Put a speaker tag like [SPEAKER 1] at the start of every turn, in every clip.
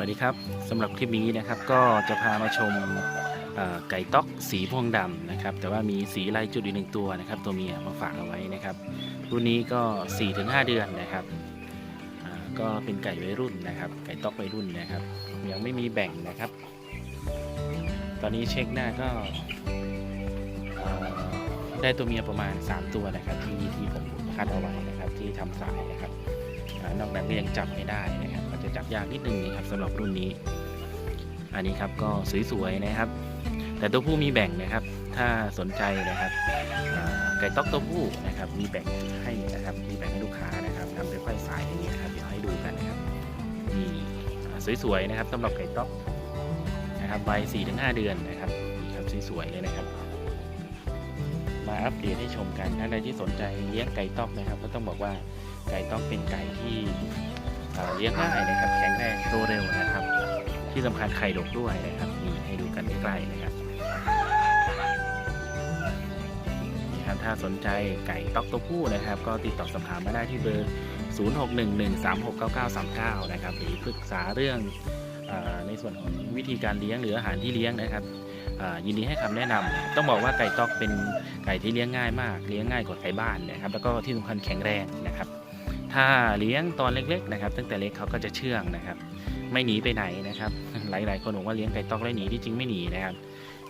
[SPEAKER 1] วัสดีครับสำหรับคลิปนี้นะครับก็จะพามาชมไก่ต๊อกสีพวงดำนะครับ แต่ว่ามีสีลายจุดอีกหนึ่งตัวนะครับ ตัวเมียมาฝากเอาไว้นะครับ รุ่นนี้ก็ 4-5 เดือนนะครับก็เป็นไก่วัยรุ่นนะครับ ไก่ต๊อกวัยรุ่นนะครับ ยังไม่มีแบ่งนะครับ ตอนนี้เช็คหน้าก็ได้ตัวเมียประมาณ 3 ตัวนะครับ ที่ที่ผมคัดเอาไว้นะครับ ที่ทำสายนะครับอนอกนั้นก็ยังจับไม่ได้นะครับ จับยากนิดนึงนะครับสำหรับรุ่นนี้ อันนี้ครับก็สวยๆนะครับ แต่ตัวผู้มีแบ่งนะครับ ถ้าสนใจนะครับไก่ต๊อกตัวผู้นะครับ มีแบ่งให้นะครับมีแบ่งให้ลูกค้านะครับทำเป็นไขว้สายอย่างนี้นะครับเดี๋ยวให้ดูกันนะครับนี่สวยๆนะครับสำหรับไก่ต๊อกนะครับใบสี่ถึงห้าเดือนนะครับนี่ครับสวยๆเลยนะครับมาอัปเดตให้ชมกันท่านใดที่สนใจเลี้ยงไก่ต๊อกนะครับ ก็ต้องบอกว่าไก่ต๊อกเป็นไก่ที่ เลี้ยงง่ายนะครับแข็งแรงโตเร็วนะครับ ที่สำคัญไข่ดกด้วยนะครับนี่ให้ดูกันใกล้ๆนะครับนี่ครับถ้าสนใจไก่ต๊อกตัวผู้นะครับ ก็ติดต่อสอบถามมาได้ที่เบอร์ 0611369939 นะครับหรือปรึกษาเรื่องอในส่วนของวิธีการเลี้ยงหรืออาหารที่เลี้ยงนะครับยินดีให้คำแนะนำต้องบอกว่าไก่ต๊อกเป็นไก่ที่เลี้ยงง่ายมาก เลี้ยงง่ายกว่าไก่บ้านนะครับ แล้วก็ที่สำคัญแข็งแรงนะครับ ถ้าเลี้ยงตอนเล็กๆนะครับตั้งแต่เล็กเขาก็จะเชื่องนะครับ ไม่หนีไปไหนนะครับ หลายๆคนบอกว่าเลี้ยงไก่ตอกแล้วหนีที่จริงไม่หนีนะครับ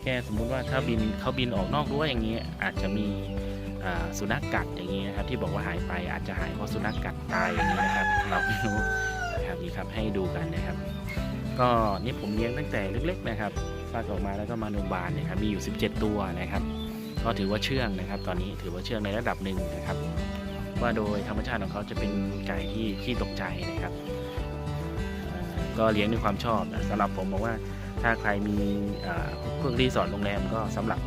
[SPEAKER 1] แค่สมมุติว่าถ้าบินเขาบินออกนอกรั้วอย่างนี้ อาจจะมีสุนัขกัดอย่างนี้นะครับ ที่บอกว่าหายไปอาจจะหายเพราะสุนัขกัดตายอย่างนี้นะครับ เราไม่รู้นะครับนี่ครับให้ดูกันนะครับ ก็นี่ผมเลี้ยงตั้งแต่เล็กๆนะครับฟาดออกมาแล้วก็มาโรงพยาบาลนะครับมีอยู่ 17 ตัวนะครับ ก็ถือว่าเชื่องนะครับ ตอนนี้ถือว่าเชื่องในระดับหนึ่งนะครับ ว่าโดยธรรมชาติของเขาจะเป็นไก่ที่ขี้ตกใจนะครับ ก็เลี้ยงด้วยความชอบนะสำหรับผมบอกว่าถ้าใครมีอ่าพวกรีสอร์ทโรงแรมก็สำหรับ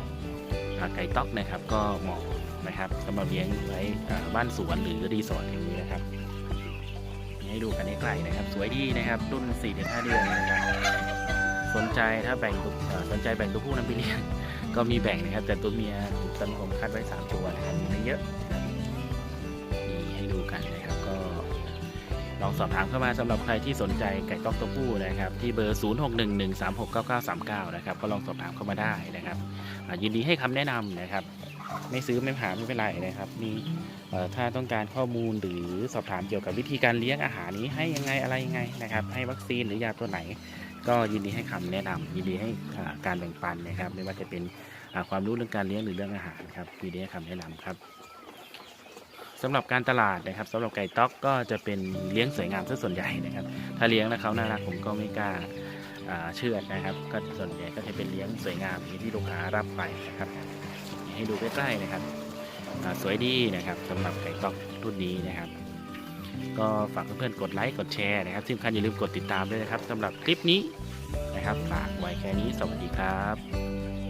[SPEAKER 1] ไก่ต๊อกนะครับ ก็เหมาะนะครับสำหรับเลี้ยงไว้บ้านสวนหรือรีสอร์ทอย่างนี้นะครับให้ดูกันใกล้ๆนะครับ สวยดีนะครับ รุ่น 4-5 เดือนนะครับสนใจถ้าแบ่งตัวสนใจแบ่งตัวผู้นำไปเลี้ยงก็มีแบ่งนะครับ แต่ตัวเมียตอนผมคัดไว้ 3 ตัวนะครับมีไม่เยอะ ดูกันนะครับก็ลองสอบถามเข้ามาสำหรับใครที่สนใจไก่ต๊อกตัวผู้นะครับ ที่เบอร์ 0611369939 นะครับ ก็ลองสอบถามเข้ามาได้นะครับยินดีให้คำแนะนำนะครับ ไม่ซื้อไม่ผ่าไม่เป็นไรนะครับมีถ้าต้องการข้อมูลหรือสอบถามเกี่ยวกับวิธีการเลี้ยงอาหารนี้ให้ยังไงอะไรยังไงนะครับ ให้วัคซีนหรือยาตัวไหน ก็ยินดีให้คำแนะนำยินดีให้การแบ่งปันนะครับ ไม่ว่าจะเป็นความรู้เรื่องการเลี้ยงหรือเรื่องอาหารครับยินดีให้คำแนะนำครับ สำหรับการตลาดนะครับสำหรับไก่ต๊อกก็จะเป็นเลี้ยงสวยงามซะส่วนใหญ่นะครับ ถ้าเลี้ยงแล้วเขาน่ารักผมก็ไม่กล้าเชื่อดนะครับ ก็ส่วนใหญ่ก็จะเป็นเลี้ยงสวยงามที่ลูกค้ารับไปนะครับ ให้ดูใกล้ๆนะครับสวยดีนะครับสำหรับไก่ต๊อกรุ่นนี้นะครับ ก็ฝากเพื่อนๆกดไลค์กดแชร์นะครับที่สำคัญอย่าลืมกดติดตามด้วยนะครับสำหรับคลิปนี้นะครับฝากไว้แค่นี้สวัสดีครับ